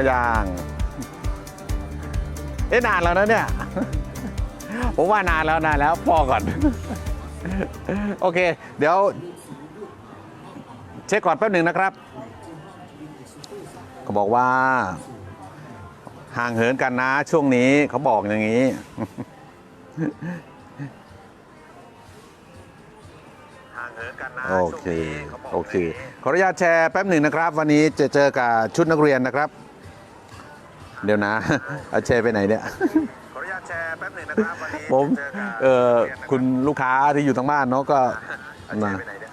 ข้าวยางเอ๊ะนานแล้วนะเนี่ย ผมว่านานแล้วนานแล้วพอก่อน โอเค เดี๋ยว เช็คก่อนแป๊บหนึ่งนะครับเขาบอกว่า ห่างเหินกันนะช่วงนี้เขาบอกอย่างนี้ห่างเหินกันนะโอเคช่วงนี้ขาบกโอเคย่างนี้ขออนุญาตแชร์แป๊บหนึ่งนะครับ วันนี้จะเจอกับชุดนักเรียนนะครับ เดี๋ยวนะเอาแชร์ไปไหนเนี่ย ขออนุญาตแชร์แป๊บหนึ่งนะครับวันนี้ผมจะจกับเออรียนนะรับคุณลูกค้าที่อยู่ทางบ้านเนาะก็เอาแชร์ไปไหนเนี่ย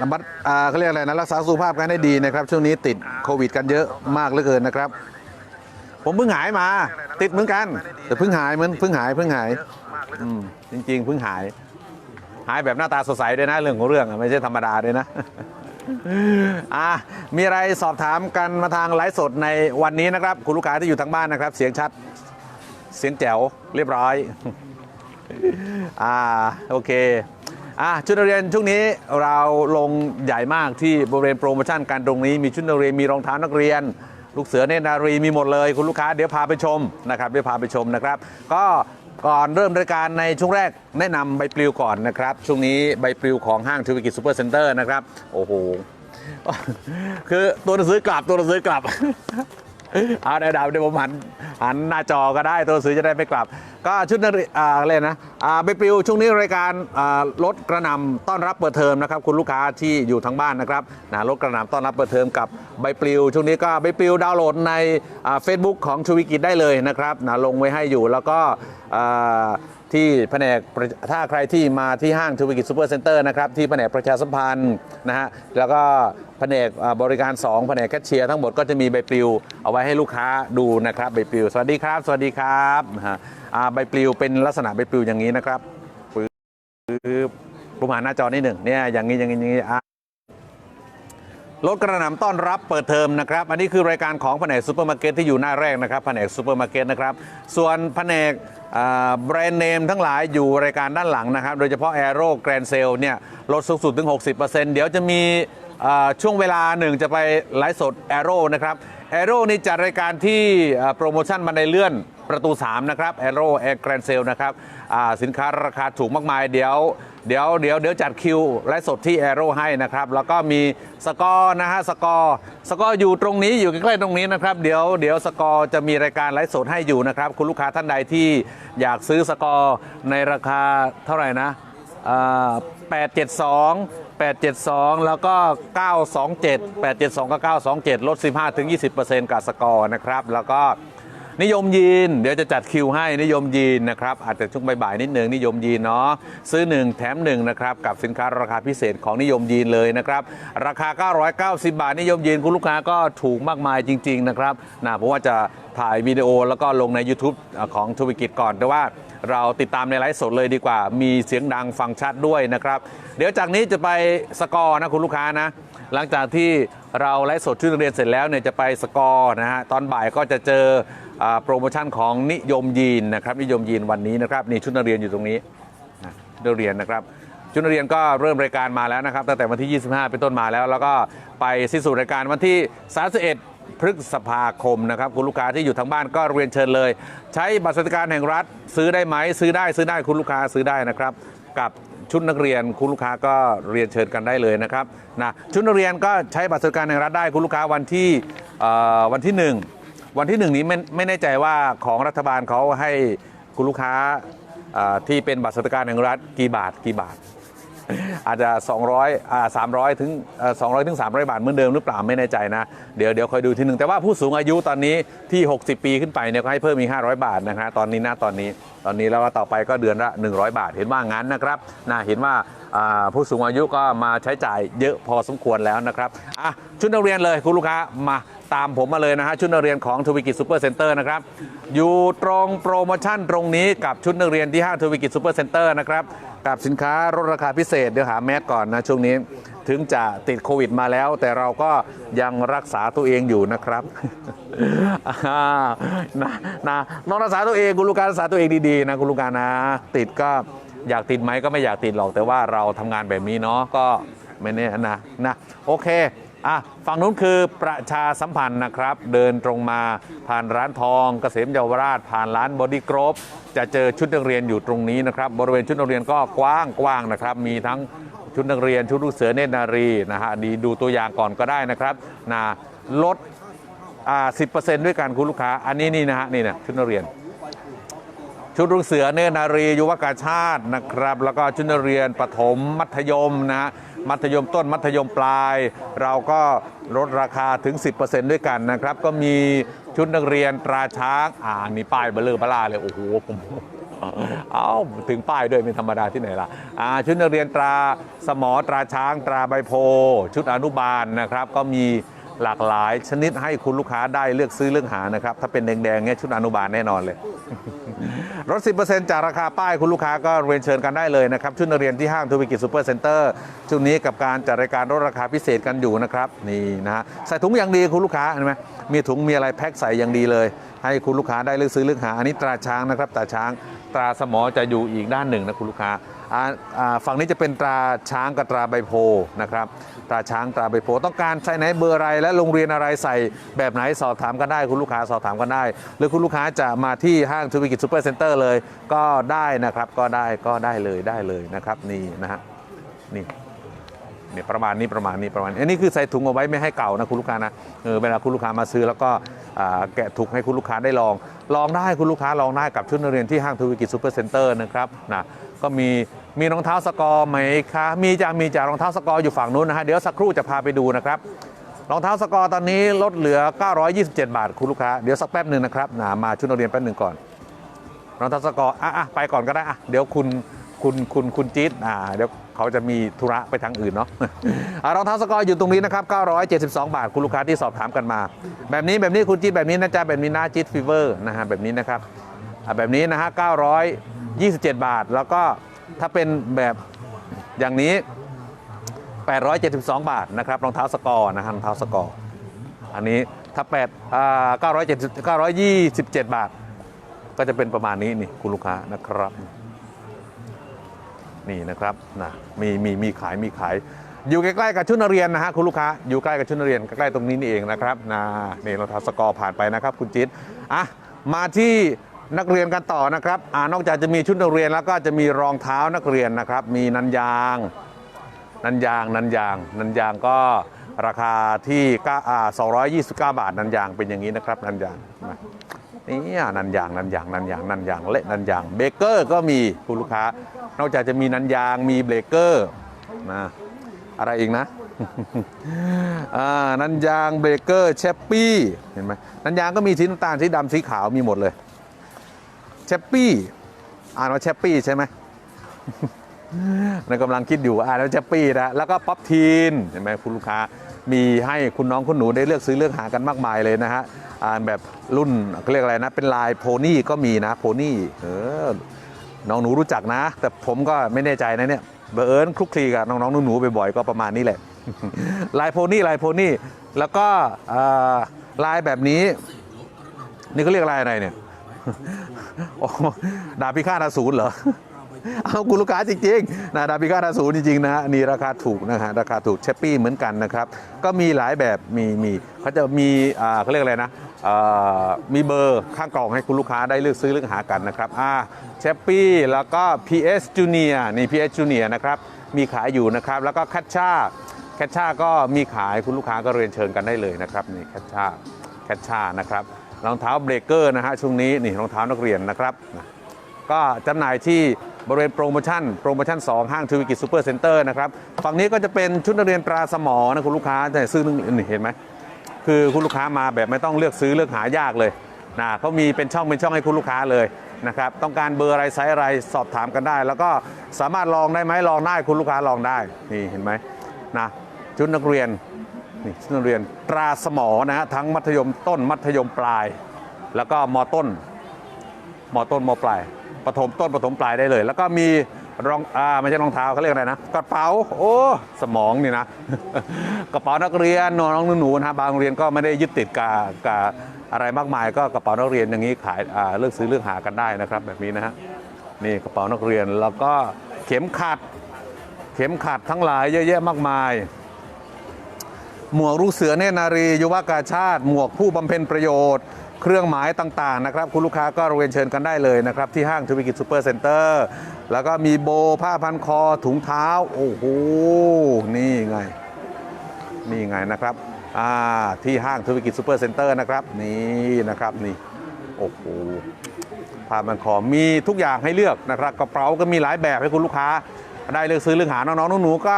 ระมัดอ่าเขาเรียกอะไรนะรักษาสุขภาพกันให้ดีนะครับ ช่วงนี้ติดโควิดกันเยอะมากเหลือเกินนะครับ ผมเพิ่งหายมา ติดเหมือนกัน แต่เพิ่งหายเหมือนเพิ่งหายเพิ่งหายเยอะมากเลยอืมจริง ๆ เพิ่งหาย หายแบบหน้าตาสดใสด้วยนะเรื่องของเรื่องอะไม่ใช่ธรรมดาด้วยนะ อะมีอะไรสอบถามกันมาทางไลฟ์สดในวันนี้นะครับ คุณลูกค้าที่อยู่ทางบ้านนะครับ เสียงชัด เสียงแจ๋วเรียบร้อย อ่าโอเคอะชุดนักเรียนช่วงนี้เราลงใหญ่มากที่บริเวณโปรโมชั่นการตรงนี้มีชุดนักเรียนมีรองเท้านักเรียน ลูกเสือเนตรนารีมีหมดเลย คุณลูกค้าเดี๋ยวพาไปชมนะครับเดี๋ยวพาไปชมนะครับ ก็ ก่อนเริ่มรายการในช่วงแรกแนะนำใบปลิวก่อนนะครับ ช่วงนี้ใบปลิวของห้างทวิกิจซูเปอร์เซ็นเตอร์นะครับ โอ้โห คือตัวหนังสือกลับตัวหนังสือกลับ เอาเดาเดี๋ยวเดี๋ยวผมหัน หันหน้าจอก็ได้ตัวหนังสือจะได้ไม่กลับ ก็ชุดนักเรียนอ่าอะไรนะอ่าใบปลิวช่วงนี้รายการอ่าลดกระหนำต้อนรับเปิดเทอมนะครับคุณลูกค้าที่อยู่ทางบ้านนะครับนะลดกระหนำต้อนรับเปิดเทอมกับใบปลิวช่วงนี้ก็ใบปลิวดาวน์โหลดในเฟซบุ๊กของชูวิกิจได้เลยนะครับนะลงไว้ให้อยู่แล้วก็อ่าที่แผนกถ้าใครที่มาที่ห้างทูบิกิจซูเปอร์เซ็นเตอร์นะครับที่แผนกประชาสัมพันธ์นะฮะแล้วก็แผนกบริการ 2 แผนกแคชเชียร์ทั้งหมดก็จะมีใบปลิวเอาไว้ให้ลูกค้าดูนะครับใบปลิวสวัสดีครับ สวัสดีครับฮะอ่าใบปลิวเป็นลักษณะใบปลิวอย่างนี้นะครับปึ๊บผมหันหน้าจอนิดหนึ่งเนี่ยอย่างนี้อย่างนี้อย่างนี้อะรถกระหน่ำต้อนรับเปิดเทอมนะครับ อันนี้คือรายการของแผนกซูเปอร์มาร์เก็ตที่อยู่หน้าแรกนะครับแผนกซูเปอร์มาร์เก็ตนะครับ ส่วนแผนกแบรนด์เนมทั้งหลายอยู่รายการด้านหลังนะครับ โดยเฉพาะ a อ r o Grand Sale เนี่ยลดสูงสุดถึง 60%เดี๋ยวจะมีช่วงเวลาหนึ่งจะไปไลฟ์สด a อ r o นะครับ a อ r o นี่จัดรายการที่โปรโมชั่นบันเลื่อนประตู 3 นะครับ a อ r o Air Grand Sale นะครับสินค้าราคาถูกมากมาย เดี๋ยวเดี๋ยวเดี๋ยวเดี๋ยวจัดคิวไลฟ์สดที่แอโร่ให้นะครับ แล้วก็มีสกอร์นะฮะสกอร์สกอร์อยู่ตรงนี้อยู่ใกล้ๆตรงนี้นะครับ เดี๋ยวเดี๋ยวสกอร์จะมีรายการไลฟ์สดให้อยู่นะครับ คุณลูกค้าท่านใดที่อยากซื้อสกอร์ในราคาเท่าไหร่นะ872 872 แล้วก็ 927 872 กับ 927 ลด 15-20%กับสกอร์นะครับ แล้วก็นิยมยีน เดี๋ยวจะจัดคิวให้นิยมยีนนะครับ อาจจะช่วงบ่ายๆนิดนึงนิยมยีนเนาะซื้อ 1 แถม1นะครับ กับสินค้าราคาพิเศษของนิยมยีนเลยนะครับ ราคา 990 บาท นิยมยีนคุณลูกค้าก็ถูกมากมายจริง ๆ นะครับนะเพราะว่าจะถ่ายวิดีโอแล้วก็ลงใน YouTube ของธุรกิจก่อนแต่ว่า เราติดตามในไลฟ์สดเลยดีกว่า มีเสียงดังฟังชัดด้วยนะครับ เดี๋ยวจากนี้จะไปสกอร์นะคุณลูกค้านะ หลังจากที่เราไลฟ์สดชื่อเรียนเสร็จแล้วเนี่ยจะไปสกอร์นะฮะตอนบ่ายก็จะเจอโปรโมชั่นของนิยมยีนนะครับนิยมยีนวันนี้นะครับนี่ชุดนักเรียนอยู่ตรงนี้นะชุดนักเรียนนะครับชุดนักเรียนก็เริ่มรายการมาแล้วนะครับตั้งแต่วันที่ 25 เป็นต้นมาแล้ว แล้วก็ไปสิ้นสุดรายการวันที่ 31 พฤษภาคมนะครับคุณลูกค้าที่อยู่ทางบ้านก็เรียนเชิญเลย ใช้บัตรสวัสดิการแห่งรัฐ ซื้อได้ไหมซื้อได้ซื้อได้คุณลูกค้าซื้อได้นะครับ กับชุดนักเรียนคุณลูกค้าก็เรียนเชิญกันได้เลยนะครับนะชุดนักเรียนก็ใช้บัตรสวัสดิการแห่งรัฐได้คุณลูกค้าวันที่วันที่หนึ่งวันที่หนึ่งนี้ไม่ไม่แน่ใจว่าของรัฐบาลเขาให้คุณลูกค้าที่เป็นบัตรสวัสดิการแห่งรัฐกี่บาทกี่บาท อาจจะ 200อ่า300 ถึงเอ่อ200 ถึง 300 บาทเหมือนเดิมหรือเปล่าไม่แน่ใจนะ เดี๋ยวเดี๋ยวคอยดูทีหนึ่งแต่ว่าผู้สูงอายุตอนนี้ที่ 60 ปีขึ้นไปเนี่ยก็ให้เพิ่มอีก 500 บาทนะฮะตอนนี้นะตอนนี้ตอนนี้แล้วก็ต่อไปก็เดือนละ 100 บาทเห็นว่างั้นนะครับนะเห็นว่าอ่าผู้สูงอายุก็มาใช้จ่ายเยอะพอสมควรแล้วนะครับอะชุดนักเรียนเลยคุณลูกค้ามา ตามผมมาเลยนะฮะ ชุดนักเรียนของทวิกิจซูเปอร์เซ็นเตอร์นะครับ อยู่ตรงโปรโมชั่นตรงนี้กับชุดนักเรียนที่ห้างทวิกิจซูเปอร์เซ็นเตอร์นะครับ กับสินค้าลดราคาพิเศษ เดี๋ยวหาแมสก่อนนะ ช่วงนี้ถึงจะติดโควิดมาแล้ว แต่เราก็ยังรักษาตัวเองอยู่นะครับอ่านะนะน้องรักษาตัวเองคุณลูการรักษาตัวเองดีๆนะคุณลูกค้านะ ติดก็อยากติดไหมก็ไม่อยากติดหรอกแต่ว่าเราทำงานแบบนี้เนาะก็ไม่แน่นะนะโอเค อะฝั่งนู้นคือประชาสัมพันธ์นะครับ เดินตรงมาผ่านร้านทองเกษมเยาวราช ผ่านร้านบอดี้กรอบจะเจอชุดนักเรียนอยู่ตรงนี้นะครับ บริเวณชุดนักเรียนก็กว้างกว้างนะครับ มีทั้งชุดนักเรียนชุดลูกเสือเนตรนารีนะฮะดีดูตัวอย่างก่อนก็ได้นะครับนะลดอ่าสิด้วยกันคุณลูกค้า อันนี้นี่นะฮะนี่นะชุดนักเรียน ชุดลูกเสือเนตรนารียุวกาชาตินะครับ แล้วก็ชุดนักเรียนประถมมัธยมนะฮะมัธยมต้นมัธยมปลาย เราก็ลดราคาถึง 10%ด้วยกันนะครับ ก็มีชุดนักเรียนตราช้างอ่านี่ป้ายเบลเลอร์บลาเลย โอ้โหผมเอาถึงป้ายด้วยไม่ธรรมดาที่ไหนล่ะอ่าชุดนักเรียนตราสมอตราช้างตราใบโพ ชุดอนุบาลนะครับ ก็มีหลากหลายชนิดให้คุณลูกค้าได้เลือกซื้อเลือกหานะครับ ถ้าเป็นแดงๆเนี่ยชุดอนุบาลแน่นอนเลย ลด 10%จากราคาป้ายคุณลูกค้าก็เรียนเชิญกันได้เลยนะครับ ชุดนักเรียนที่ห้างทวีกิจซูเปอร์เซ็นเตอร์ช่วงนี้กับการจัดรายการลดราคาพิเศษกันอยู่นะครับนี่นะฮะใส่ถุงอย่างดีคุณลูกค้าเห็นไหมมีถุงมีอะไรแพ็คใส่อย่างดีเลย ให้คุณลูกค้าได้เลือกซื้อเลือกหาอันนี้ตราช้างนะครับตราช้าง ตราสมอจะอยู่อีกด้านหนึ่งนะคุณลูกค้าฝั่งนี้จะเป็นตราช้างกับตราใบโพนะครับตราช้างตราใบโพต้องการใส่ไหนเบอร์อะไร และโรงเรียนอะไรใส่แบบไหนสอบถามกันได้คุณลูกค้าสอบถามกันได้ หรือคุณลูกค้าจะมาที่ห้างทวีกิจซูเปอร์เซ็นเตอร์เลยก็ได้นะครับก็ได้ก็ได้เลยได้เลยนะครับนี่นะฮะนี่เนี่ยประมาณนี้ประมาณนี้ประมาณนี้อันนี้คือใส่ถุงเอาไว้ไม่ให้เก่านะคุณลูกค้านะเออเวลาคุณลูกค้ามาซื้อแล้วก็ แกะถุงให้คุณลูกค้าได้ลอง ลองได้คุณลูกค้าลองได้กับชุดนักเรียนที่ห้างทวีกิจซูเปอร์เซ็นเตอร์นะครับนะก็มีมีรองเท้าสกอร์ไหมคะมีจะมีจารองเท้าสกอร์อยู่ฝั่งนู้นนะฮะเดี๋ยวสักครู่จะพาไปดูนะครับรองเท้าสกอร์ตอนนี้ลดเหลือ 927 บาทคุณลูกค้า เดี๋ยวสักแป๊บหนึ่งนะครับนะมาชุดนักเรียนแป๊บหนึ่งก่อนรองเท้าสกอร์อะอะไปก่อนก็ได้อะเดี๋ยวคุณ คุณคุณคุณจี๊ดอ่าเดี๋ยวเขาจะมีธุระไปทางอื่นเนาะอะรองเท้าสกอร์อยู่ตรงนี้นะครับ 972 บาท คุณลูกค้าที่สอบถามกันมา แบบนี้แบบนี้คุณจี๊ดแบบนี้นะจ๊ะแบบนี้นะจี๊ดฟีเวอร์นะฮะแบบนี้นะครับอะแบบนี้นะฮะ927 บาท แล้วก็ถ้าเป็นแบบอย่างนี้ 872 บาทนะครับรองเท้าสกอร์นะฮะรองเท้าสกอร์อันนี้ถ้า8อ่า970 927 บาท ก็จะเป็นประมาณนี้นี่คุณลูกค้านะครับ นี่นะครับนะมีมีมีขายมีขาย อยู่ใกล้ๆกับชุดนักเรียนนะฮะคุณลูกค้าอยู่ใกล้กับชุดนักเรียนใกล้ๆตรงนี้นี่เองนะครับนะนี่รองเท้าสกอร์ผ่านไปนะครับ คุณจิ๊ดอะมาที่นักเรียนกันต่อนะครับอ่านอกจากจะมีชุดนักเรียนแล้วก็จะมีรองเท้านักเรียนนะครับ มีนันยาง นันยางนันยาง นันยางก็ราคาที่ก้าอ่า229 บาทนันยางเป็นอย่างนี้นะครับนันยาง นี่นันยางนันยางนันยางนันยางเละนันยางเบเกอร์ก็มีคุณลูกค้า นอกจากจะมีนันยางมีเบเกอร์นะอะไรอีกนะอ่านันยางเบเกอร์เชปปี้เห็นไหมนันยางก็มีสีน้ำตาลสีดำสีขาวมีหมดเลยเชปปี้อ่านว่าเชปปี้ใช่ไหมในกำลังคิดอยู่อ่าแล้วจะปี้นะแล้วก็ป๊อปทีนเห็นไหมคุณลูกค้า มีให้คุณน้องคุณหนูได้เลือกซื้อเลือกหากันมากมายเลยนะฮะอ่าแบบรุ่นเขาเรียกอะไรนะ เป็นลายโพนี่ก็มีนะโพนี่เออน้องหนูรู้จักนะ แต่ผมก็ไม่แน่ใจนะเนี่ยเบอร์เอิญคลุกคลีกับน้องๆหนูๆบ่อยๆก็ประมาณนี้แหละลายโพนี่ลายโพนี่แล้วก็ลายแบบนี้ นี่เขาเรียกลายอะไรเนี่ยโอ้ดาบพิฆาตอสูรเหรอ เอาคุณลูกค้าจริงๆนะดาบพิฆาตอสูจริงๆนะฮะนี่ราคาถูกนะฮะราคาถูกเชปปี้เหมือนกันนะครับ ก็มีหลายแบบมีมีเขาจะมีอ่าเขาเรียกอะไรนะอ่ามีเบอร์ข้างกล่องให้คุณลูกค้าได้เลือกซื้อเลือกหากันนะครับอ่าเชปปี้แล้วก็ PS Junior นี่ PS Junior นะครับมีขายอยู่นะครับแล้วก็คัชชาแคชชาก็มีขายคุณลูกค้าก็เรียนเชิญกันได้เลยนะครับนี่แคชชาแคชชานะครับรองเท้าเบรกเกอร์นะฮะช่วงนี้นี่รองเท้านักเรียนนะครับก็จำหน่ายที่ บริเวณโปรโมชั่นโปรโมชั่น 2 ห้างทวีกิจซูเปอร์เซ็นเตอร์นะครับ ฝั่งนี้ก็จะเป็นชุดนักเรียนตราสมอนะคุณลูกค้าแต่ซื้อนี่เห็นไหมคือคุณลูกค้ามาแบบไม่ต้องเลือกซื้อเลือกหายากเลยนะเขามีเป็นช่องเป็นช่องให้คุณลูกค้าเลยนะครับต้องการเบอร์อะไรไซส์อะไรสอบถามกันได้ แล้วก็สามารถลองได้ไหมลองได้คุณลูกค้าลองได้นี่เห็นไหมนะชุดนักเรียนนี่ชุดนักเรียนตราสมอนะฮะทั้งมัธยมต้นมัธยมปลาย แล้วก็มต้นมต้นมปลาย ปฐมต้นปฐมปลายได้เลย แล้วก็มีรองอ่าไม่ใช่รองเท้าเขาเรียกอะไรนะกระเป๋าโอ้สมองนี่นะ กระเป๋านักเรียนน้องหนูๆนะฮะบางโรงเรียนก็ไม่ได้ยึดติดกับกับอะไรมากมาย ก็กระเป๋านักเรียนอย่างนี้ขายอ่าเลือกซื้อเลือกหากันได้นะครับ แบบนี้นะฮะนี่กระเป๋านักเรียนแล้วก็เข็มขัด เข็มขัดทั้งหลายเยอะแยะมากมาย หมวกลูกเสือเนตรนารี ยุวกาชาติ หมวกผู้บำเพ็ญประโยชน์ เครื่องหมายต่างๆนะครับ คุณลูกค้าก็เรียนเชิญกันได้เลยนะครับ ที่ห้างธุรกิจซูเปอร์เซ็นเตอร์แล้วก็มีโบผ้าพันคอถุงเท้า โอ้โห นี่ไง นี่ไงนะครับอ่าที่ห้างธุรกิจซูเปอร์เซ็นเตอร์นะครับ นี่นะครับนี่โอ้โหผ้ามันคอมีทุกอย่างให้เลือกนะครับกระเป๋าก็มีหลายแบบให้คุณลูกค้า ได้เลือกซื้อเลือกหาน้องๆหนูๆก็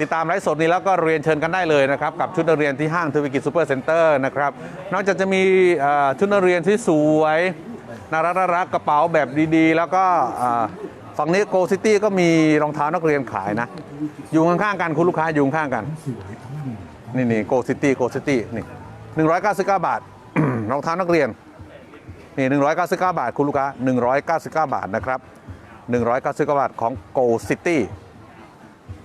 ติดตามไลฟ์สดนี้แล้วก็เรียนเชิญกันได้เลยนะครับกับชุดนักเรียนที่ห้างธุรกิจซูเปอร์เซ็นเตอร์นะครับนอกจากจะมีชุดนักเรียนที่สวยน่ารักน่ารักกระเป๋าแบบดีๆ แล้วก็ฝั่งนี้โกซิตี้ก็มีรองเท้านักเรียนขายนะ อยู่ข้างๆกันคุณลูกค้าอยู่ข้างกัน นี่นี่โกซิตี้โกซิตี้นี่หนึ่งร้อยเก้าสิบเก้าบาทรองเท้านักเรียนนี่199บเก้าบาทคุณลูกค้า199บาทนะครับ 199บาทของ Go City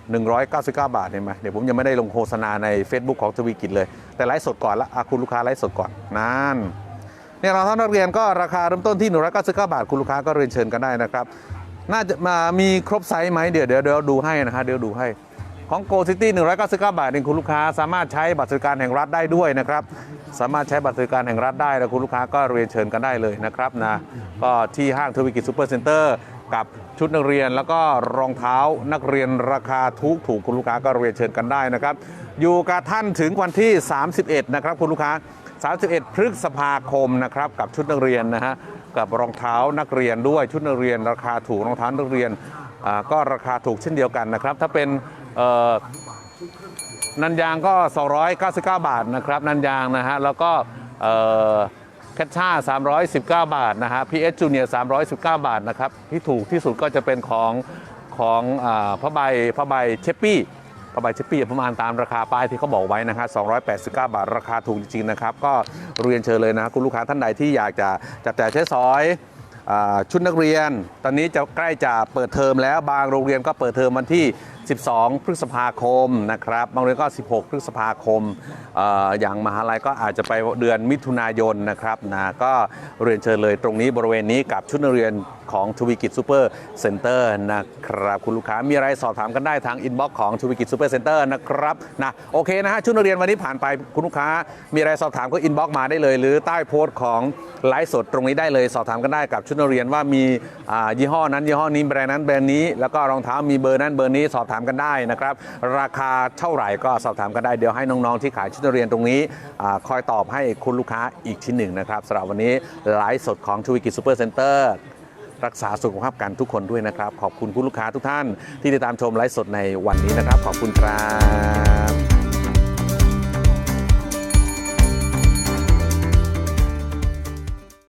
199 บาทเห็นไหมเดี๋ยวผมยังไม่ได้ลงโฆษณาใน Facebook ของทวีกิจเลย แต่ไลฟ์สดก่อนละคุณลูกค้าไลฟ์สดก่อนนั่นเนี่ยเรองเท้านนักเรียนก็ราคาเริ่มต้นที่ 199 บาท คุณลูกค้าก็เรียนเชิญกันได้นะครับ น่าจะมามีครบไซส์ไหมเดี๋ยวเดี๋ยวเดี๋ยวดูให้นะฮะเดี๋ยวดูให้ของ Go City 199 บาทเองคุณลูกค้าสามารถใช้บัตรสวัสดิการแห่งรัฐได้ด้วยนะครับ สามารถใช้บัตรสวัสดิการแห่งรัฐได้แล้วคุณลูกค้าก็เรียนเชิญกันได้เลยนะครับนะก็ที่ห้างทวีกิจซูเปอร์เซ็นเตอร์ กับชุดนักเรียน แล้วก็รองเท้านักเรียนราคาถูกถูกคุณลูกค้าก็เรียนเชิญกันได้นะครับ อยู่กับท่านถึงวันที่ 31 นะครับคุณลูกค้า 31 พฤษภาคมนะครับกับชุดนักเรียนนะฮะกับรองเท้านักเรียนด้วยชุดนักเรียน ราคาถูกรองเท้านักเรียนอ่าก็ราคาถูกเช่นเดียวกันนะครับ ถ้าเป็นเอ่อนันยางก็ 299 บาทนะครับนันยางนะฮะแล้วก็เอ่อ แคชช่า 319 บาทนะฮะ PS Junior 319 บาทนะครับ ที่ถูกที่สุดก็จะเป็นของของอผ้าใบผ้าใบเชปปี้ผ้าใบเชปปี้ประมาณตามราคาป้ายที่เขาบอกไว้นะฮะ289 บาท ราคาถูกจริงๆนะครับ ก็เรียนเชิญเลยนะคุณลูกค้าท่านใดที่อยากจะจับจ่ายใช้สอยอชุดนักเรียน ตอนนี้จะใกล้จะเปิดเทอมแล้วบางโรงเรียนก็เปิดเทอมวันที่ 12 พฤษภาคมนะครับบางเรียนก็ 16 พฤษภาคมอออย่างมหาลัยก็อาจจะไปเดือนมิถุนายนนะครับนะก็เรียนเชิญเลยตรงนี้บริเวณนี้กับชุดนักเรียนของทวีกิจซูเปอร์เซ็นเตอร์นะครับคุณลูกค้ามีอะไรสอบถามกันได้ทางอินบ็อกซ์ของทวีกิจซูเปอร์เซ็นเตอร์นะครับนะโอเคนะฮะชุดนักเรียนวันนี้ผ่านไปคุณลูกค้า มีอะไรสอบถามก็อินบ็อกซ์มาได้เลย หรือใต้โพสต์ของไลฟ์สดตรงนี้ได้เลยสอบถามกันได้กับชุดนักเรียนว่ามียี่ห้อนั้นยี่ห้อนี้แบรนด์นั้นแบรนด์นี้แล้วก็รองเท้ามีเบอร์นั้นเบอร์นี้สอบถามามกันได้นะครับ ราคาเท่าไหร่ก็สอบถามกันได้ เดี๋ยวให้น้องๆที่ขายชุดนักเรียนตรงนี้อคอยตอบให้คุณลูกค้าอีกชิ้นหนึ่งนะครับสำหรับวันนี้ไลฟ์สดของทวิกิจซูเปอร์เซ็นเตอร์รักษาสุขภาพกันทุกคนด้วยนะครับ ขอบคุณคุณลูกค้าทุกท่านที่ติดตามชมไลฟ์สดในวันนี้นะครับ ขอบคุณครับ